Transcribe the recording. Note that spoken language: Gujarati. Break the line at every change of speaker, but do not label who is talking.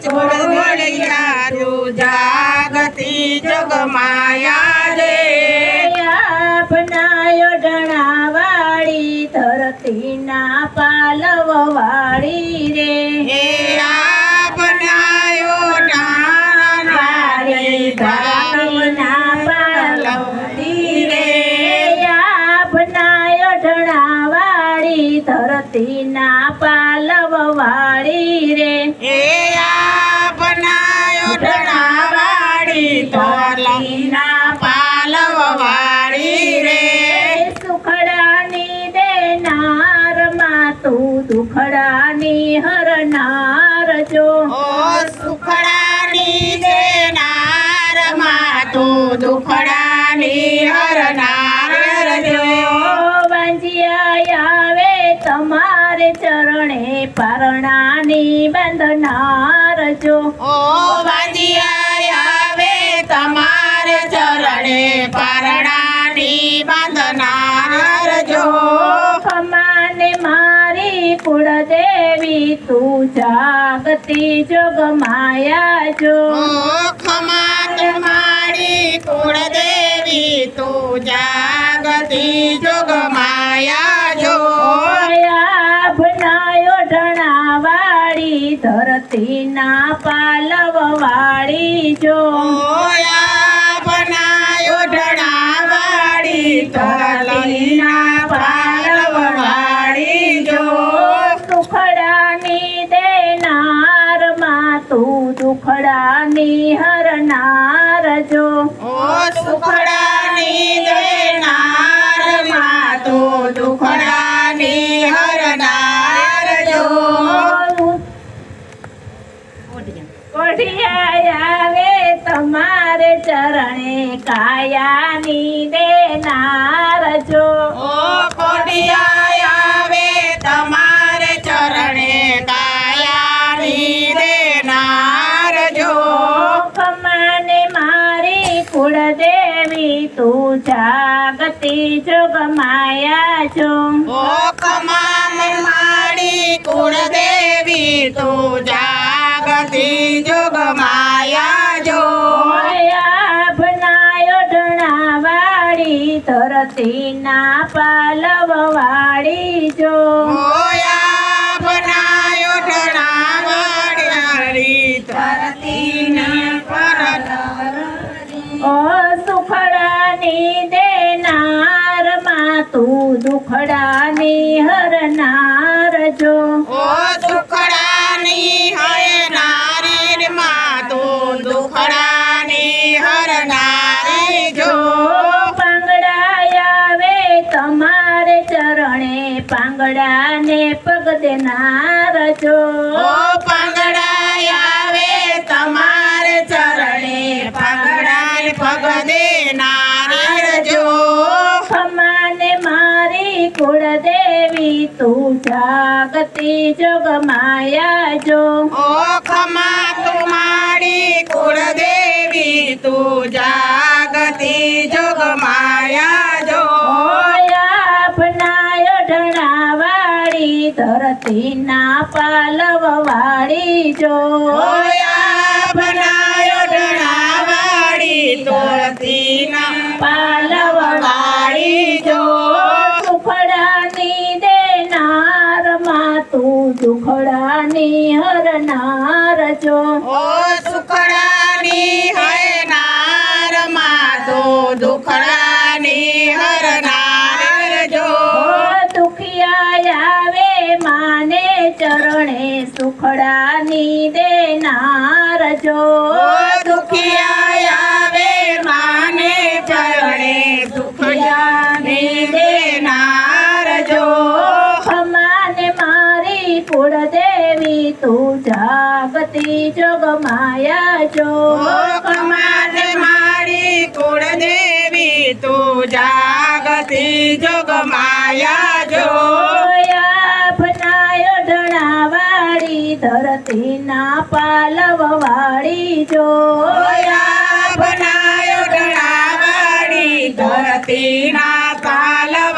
ચોરડિયા તું જાગતી જગમાયા રે
આપનાયો ડણાવાળી ધરતીના પાલવ વાળી રે
હે આપનાયો
રે પાલવ વાળી રે તું દુખડાની હરનાર જો.
સુખડાની દેનારમાં તું દુખડાની હરનાર જો.
વાંજિયા આવે તમારે ચરણે પરણાની બંધનાર જો.
ઓ વાંજિયા આવે તમારે ચરણે
તું જાગતી જોગમાયા જો.
ઓ ખમાત મારી તું જાગતી જોગમાયા જો.
ભનાયો ઢણાવાળી ધરતીના પાલવ વાળી જો તું દુખડાની હરનાર જો.
ઓ સુખડાની દેનારમાં તું દુખડાની હરનાર જો.
કોઢિયા આવે તમારે ચરણે કાયાની દેનાર તું જાગતી જોગમાયા જો
ઓ કમાન મારી કુળદેવી તું જાગતી જોગમાયા જો
ઓયા ભનાયો ઢણાવાળી ધરતીના પાલવ વાળી જો
બનાયો ઢણાવાળી ધરતીના
ઓ સુખડાની દેનારમાં તું દુખડાની હરનાર જો.
ઓ દુખડાની હય નારી માં તું દુખડાની હર નારી જો.
પાંગડા આવે તમારે ચરણે પાંગડાને પગ દેનાર જો.
ઓ પાંગડા
તું જાગતી જોગમાયા જો
ઓ ખમા તુમારી કુળદેવી તું જાગતી જોગમાયા જો
ધરતી ના પાલવ વાળી જો
બનાયો ઢણાવાળી તોળતીના
પાલવ
વાળી
તું દુખડાની હરનાર જો.
ઓ સુખડાની હય નારમાં દુખડાની હર નાર જો.
દુખિયા આવે માને ચરણે સુખડાની દેનાર જો.
દુખિયા
તું જાગતી જોગમાયા જો
ઓ કમાલ મારી કુળદેવી તું જાગતી જોગમાયા જો
ઓયા ભનાયો ઢણાવાળી ધરતીના પાલવ વાળી જો
બનાયો ધરતી ધરતીના પાલવ